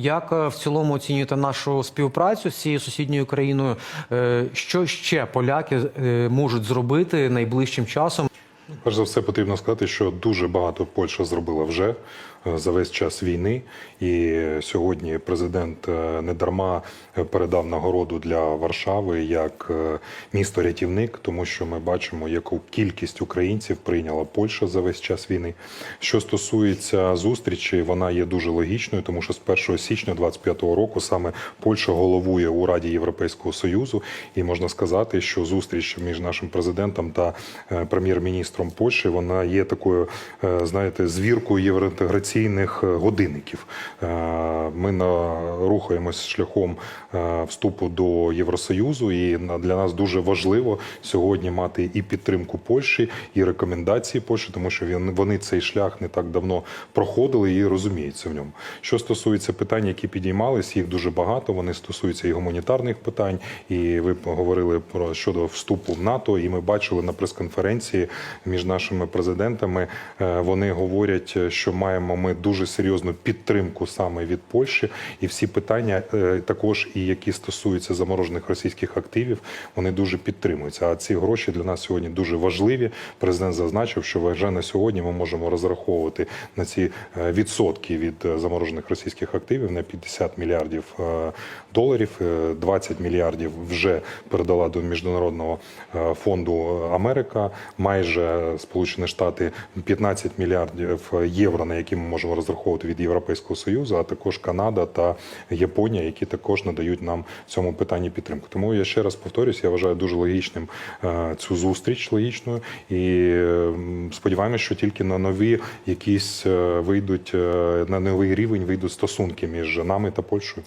Як е, в цілому оцінюєте нашу співпрацю з цією сусідньою країною? Е, Що ще поляки е, можуть зробити найближчим часом? Перш за все, потрібно сказати, що дуже багато Польща зробила вже за весь час війни. І сьогодні президент е, недарма передав нагороду для Варшави як е, місто рятівник, тому що ми бачимо, яку кількість українців прийняла Польща за весь час війни. Що стосується зустрічі, вона є дуже логічною, тому що з 1 січня 25-го року саме Польща головує у Раді Європейського Союзу, і можна сказати, що зустріч між нашим президентом та е, прем'єр-міністром Польщі вона є такою, е, знаєте, звіркою євроінтеграційних е, годинників. Е, Ми рухаємось шляхом е, вступу до Євросоюзу, і для нас дуже важливо сьогодні мати і підтримку Польщі, і рекомендації Польщі, тому що вони цей шлях не так давно проходили і розуміються в ньому. Що стосується питань, які підіймались, їх дуже багато. Вони стосуються і гуманітарних питань, і ви говорили про щодо вступу в НАТО. І ми бачили на прес-конференції між нашими президентами. Вони говорять, що маємо ми дуже серйозну підтримку саме від Польщі, і всі питання е, також, і які стосуються заморожених російських активів, вони дуже підтримуються. А ці гроші для нас сьогодні дуже важливі. Президент зазначив, що вже на сьогодні ми можемо розраховувати на ці е, відсотки від е, заморожених російських активів на 50 мільярдів доларів. Е, 20 мільярдів вже передала до міжнародного фонду Америка. Майже Сполучені Штати 15 мільярдів євро, на які ми можемо розраховувати від Європейського союзу, а також Канада та Японія, які також надають нам в цьому питанні підтримку. Тому я ще раз повторюсь, я вважаю дуже логічним е, цю зустріч логічною і сподіваємося, що тільки на нові якісь е, вийдуть е, на новий рівень вийдуть стосунки між нами та Польщею.